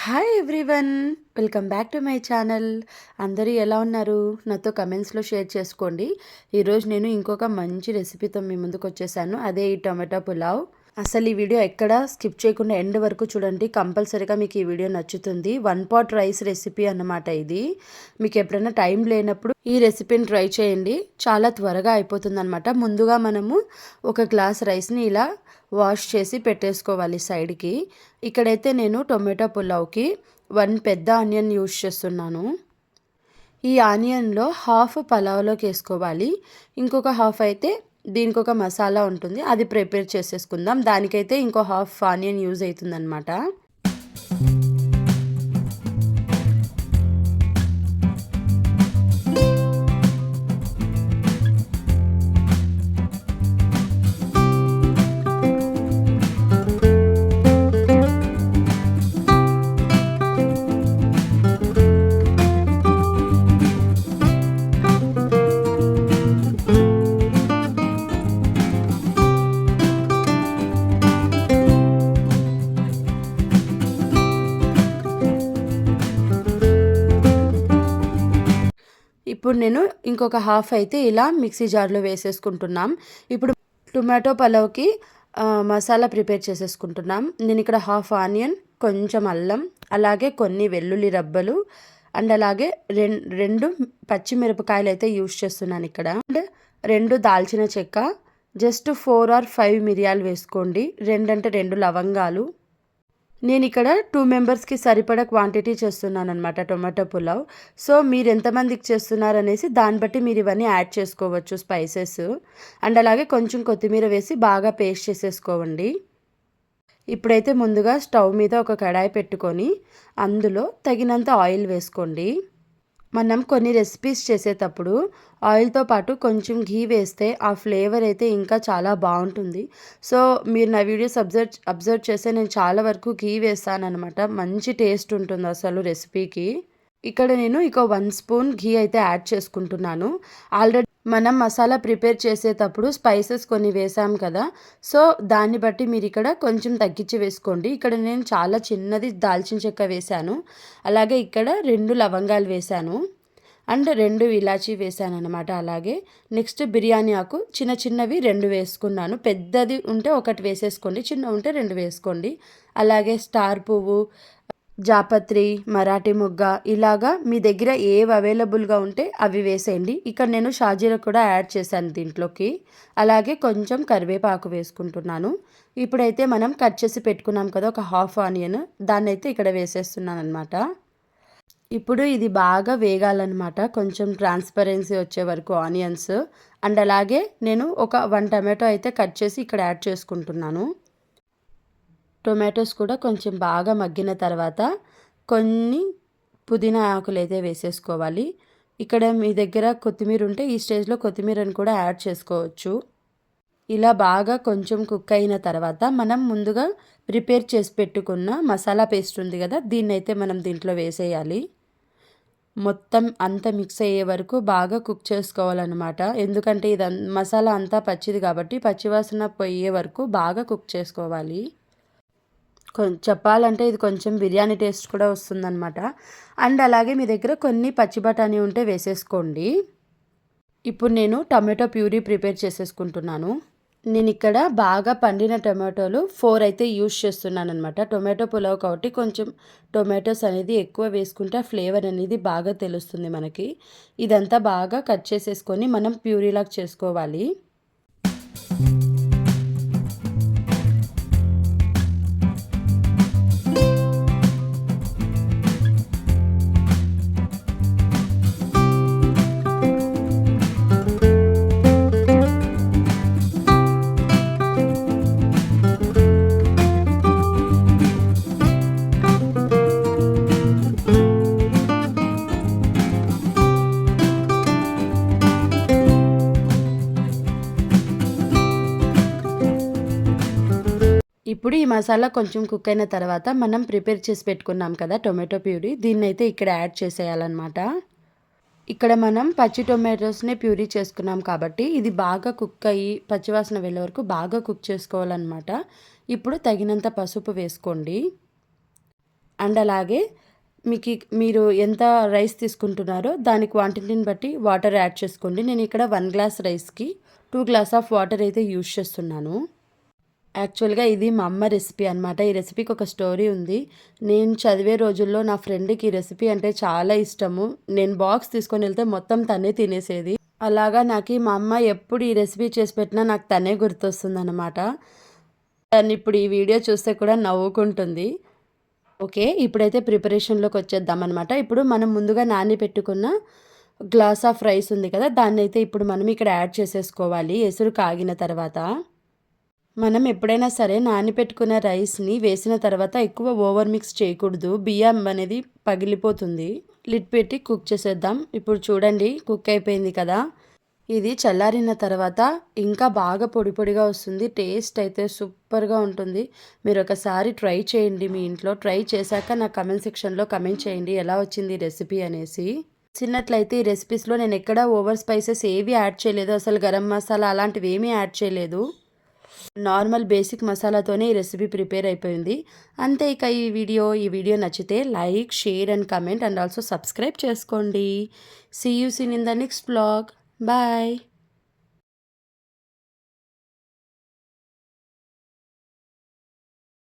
Hi everyone welcome back to my channel అందరూ ఎలా ఉన్నారు? నాతో కమెంట్స్లో షేర్ చేసుకోండి. ఈరోజు నేను ఇంకొక మంచి రెసిపీతో మీ ముందుకు వచ్చేసాను. అదే ఈ టొమాటో పులావ్. అసలు ఈ వీడియో ఎక్కడ స్కిప్ చేయకుండా ఎండ్ వరకు చూడండి. కంపల్సరీగా మీకు ఈ వీడియో నచ్చుతుంది. వన్ పాట్ రైస్ రెసిపీ అన్నమాట ఇది. మీకు ఎప్పుడైనా టైం లేనప్పుడు ఈ రెసిపీని ట్రై చేయండి. చాలా త్వరగా అయిపోతుందనమాట ముందుగా మనము ఒక గ్లాస్ రైస్ని ఇలా వాష్ చేసి పెట్టేసుకోవాలి సైడ్కి. ఇక్కడైతే నేను టొమాటో పులావ్కి వన్ పెద్ద ఆనియన్ యూజ్ చేస్తున్నాను. ఈ ఆనియన్లో హాఫ్ పలావ్లోకి వేసుకోవాలి. ఇంకొక హాఫ్ అయితే దీనికి ఒక మసాలా ఉంటుంది. అది ప్రిపేర్ చేసేసుకుందాం. దానికైతే ఇంకో హాఫ్ ఆనియన్ యూజ్ అవుతుంది ఇప్పుడు నేను ఇంకొక హాఫ్ అయితే ఇలా మిక్సీ జార్లో వేసేసుకుంటున్నాం. ఇప్పుడు టొమాటో పలావ్కి మసాలా ప్రిపేర్ చేసేసుకుంటున్నాం. నేను ఇక్కడ హాఫ్ ఆనియన్ కొంచెం అల్లం అలాగే కొన్ని వెల్లుల్లి రబ్బలు అండ్ అలాగే రెం రెండు పచ్చిమిరపకాయలు అయితే యూస్ చేస్తున్నాను ఇక్కడ. అండ్ రెండు దాల్చిన చెక్క జస్ట్ ఫోర్ ఆర్ ఫైవ్ మిరియాలు వేసుకోండి. రెండంటే రెండు లవంగాలు నేను ఇక్కడ టూ మెంబర్స్కి సరిపడా క్వాంటిటీ చేస్తున్నాను అనమాట టొమాటో పులావ్. సో మీరు ఎంతమందికి చేస్తున్నారు అనేసి దాన్ని బట్టి మీరు ఇవన్నీ యాడ్ చేసుకోవచ్చు స్పైసెస్ అండ్ అలాగే కొంచెం కొత్తిమీర వేసి బాగా పేస్ట్ చేసేసుకోవండి ఇప్పుడైతే ముందుగా స్టవ్ మీద ఒక కడాయి పెట్టుకొని అందులో తగినంత ఆయిల్ వేసుకోండి. మనం కొన్ని రెసిపీస్ చేసేటప్పుడు ఆయిల్తో పాటు కొంచెం ఘీ వేస్తే ఆ ఫ్లేవర్ అయితే ఇంకా చాలా బాగుంటుంది. సో మీరు నా వీడియోస్ అబ్జర్వ్ అబ్జర్వ్ చేస్తే నేను చాలా వరకు ఘీ వేస్తాను అనమాట మంచి టేస్ట్ ఉంటుంది అసలు రెసిపీకి ఇక్కడ నేను ఇక వన్ స్పూన్ ఘీ అయితే యాడ్ చేసుకుంటున్నాను. ఆల్రెడీ మనం మసాలా ప్రిపేర్ చేసేటప్పుడు స్పైసెస్ కొన్ని వేసాం కదా. సో దాన్ని బట్టి మీరు ఇక్కడ కొంచెం తగ్గించి వేసుకోండి. ఇక్కడ నేను చాలా చిన్నది దాల్చిన చెక్క వేశాను అలాగే ఇక్కడ రెండు లవంగాలు వేశాను అండ్ రెండు ఇలాచీ వేసాను అనమాట అలాగే. నెక్స్ట్ బిర్యానీ ఆకు చిన్న చిన్నవి రెండు వేసుకున్నాను. పెద్దది ఉంటే ఒకటి వేసేసుకోండి చిన్న ఉంటే రెండు వేసుకోండి. అలాగే స్టార్ పువ్వు జాపత్రి మరాఠీ ముగ్గ ఇలాగా మీ దగ్గర ఏవి అవైలబుల్గా ఉంటే అవి వేసేయండి. ఇక్కడ నేను షాజీరా కూడా యాడ్ చేశాను దీంట్లోకి. అలాగే కొంచెం కరివేపాకు వేసుకుంటున్నాను. ఇప్పుడైతే మనం కట్ చేసి పెట్టుకున్నాం కదా ఒక హాఫ్ ఆనియన్. దాన్ని అయితే ఇక్కడ వేసేస్తున్నాను అనమాట ఇప్పుడు ఇది బాగా వేగాలన్నమాట. కొంచెం ట్రాన్స్పరెన్సీ వచ్చే వరకు ఆనియన్స్. అండ్ అలాగే నేను ఒక వన్ టమాటో అయితే కట్ చేసి ఇక్కడ యాడ్ చేసుకుంటున్నాను. టొమాటోస్ కూడా కొంచెం బాగా మగ్గిన తర్వాత కొన్ని పుదీనా ఆకులు అయితే వేసేసుకోవాలి. ఇక్కడ మీ దగ్గర కొత్తిమీర ఉంటే ఈ స్టేజ్లో కొత్తిమీరని కూడా యాడ్ చేసుకోవచ్చు. ఇలా బాగా కొంచెం కుక్ అయిన తర్వాత మనం ముందుగా ప్రిపేర్ చేసి పెట్టుకున్న మసాలా పేస్ట్ ఉంది కదా దీన్ని అయితే మనం దీంట్లో వేసేయాలి. మొత్తం అంతా మిక్స్ అయ్యే వరకు బాగా కుక్ చేసుకోవాలన్నమాట. ఎందుకంటే ఇది మసాలా అంతా పచ్చిది కాబట్టి పచ్చివాసన పోయే వరకు బాగా కుక్ చేసుకోవాలి. చెప్పాలంటే ఇది కొంచెం బిర్యానీ టేస్ట్ కూడా వస్తుందన్నమాట. అండ్ అలాగే మీ దగ్గర కొన్ని పచ్చి బఠానీ ఉంటే వేసేసుకోండి. ఇప్పుడు నేను టమాటో ప్యూరీ ప్రిపేర్ చేసేసుకుంటున్నాను. నేను ఇక్కడ బాగా పండిన టమాటోలు ఫోర్ అయితే యూస్ చేస్తున్నాను అనమాట టొమాటో పులావ్ కాబట్టి కొంచెం టొమాటోస్ అనేది ఎక్కువ వేసుకుంటే ఫ్లేవర్ అనేది బాగా తెలుస్తుంది మనకి. ఇదంతా బాగా కట్ చేసేసుకొని మనం ప్యూరీలాగా చేసుకోవాలి. ఇప్పుడు ఈ మసాలా కొంచెం కుక్ అయిన తర్వాత మనం ప్రిపేర్ చేసి పెట్టుకున్నాం కదా టొమాటో ప్యూరీ. దీన్ని అయితే ఇక్కడ యాడ్ చేసేయాలన్నమాట. ఇక్కడ మనం పచ్చి టొమాటోస్నే ప్యూరీ చేసుకున్నాం కాబట్టి ఇది బాగా కుక్ అయ్యి పచ్చివాసన వెళ్ళే వరకు బాగా కుక్ చేసుకోవాలన్నమాట. ఇప్పుడు తగినంత పసుపు వేసుకోండి. అండ్ అలాగే మీకు మీరు ఎంత రైస్ తీసుకుంటున్నారో దాని క్వాంటిటీని బట్టి వాటర్ యాడ్ చేసుకోండి. నేను ఇక్కడ వన్ గ్లాస్ రైస్కి టూ గ్లాస్ ఆఫ్ వాటర్ అయితే యూజ్ చేస్తున్నాను. యాక్చువల్గా ఇది మా అమ్మ రెసిపీ అనమాట ఈ రెసిపీకి ఒక స్టోరీ ఉంది. నేను చదివే రోజుల్లో నా ఫ్రెండ్కి ఈ రెసిపీ అంటే చాలా ఇష్టము. నేను బాక్స్ తీసుకొని వెళ్తే మొత్తం తనే తినేసేది. అలాగా నాకు మా అమ్మ ఎప్పుడు ఈ రెసిపీ చేసి పెట్టినా నాకు తనే గుర్తొస్తుంది అనమాట తను ఇప్పుడు ఈ వీడియో చూస్తే కూడా నవ్వుకుంటుంది. ఓకే ఇప్పుడైతే ప్రిపరేషన్లోకి వచ్చేద్దాం అనమాట ఇప్పుడు మనం ముందుగా నాని పెట్టుకున్న గ్లాస్ ఆఫ్ రైస్ ఉంది కదా దాన్ని అయితే ఇప్పుడు మనం ఇక్కడ యాడ్ చేసేసుకోవాలి. ఎసురు కాగిన తర్వాత. మనం ఎప్పుడైనా సరే నానిపెట్టుకున్న రైస్ని వేసిన తర్వాత ఎక్కువ ఓవర్ మిక్స్ చేయకూడదు. బియ్యం అనేది పగిలిపోతుంది. లిడ్ పెట్టి కుక్ చేసేద్దాం. ఇప్పుడు చూడండి కుక్ అయిపోయింది కదా. ఇది చల్లారిన తర్వాత ఇంకా బాగా పొడి పొడిగా వస్తుంది. టేస్ట్ అయితే సూపర్గా ఉంటుంది. మీరు ఒకసారి ట్రై చేయండి మీ ఇంట్లో. ట్రై చేశాక నా కమెంట్ సెక్షన్లో కమెంట్ చేయండి. ఎలా వచ్చింది రెసిపీ అనేసి. చిన్నట్లయితే ఈ రెసిపీస్లో నేను ఎక్కడ ఓవర్ స్పైసెస్ ఏవి యాడ్ చేయలేదు. అసలు గరం మసాలా అలాంటివి ఏమీ యాడ్ చేయలేదు. నార్మల్ బేసిక్ మసాలాతోనే ఈ రెసిపీ ప్రిపేర్ అయిపోయింది. అంతే ఇక ఈ వీడియో ఈ వీడియో నచ్చితే like share and comment and also subscribe చేసుకోండి. See you soon in the next blog bye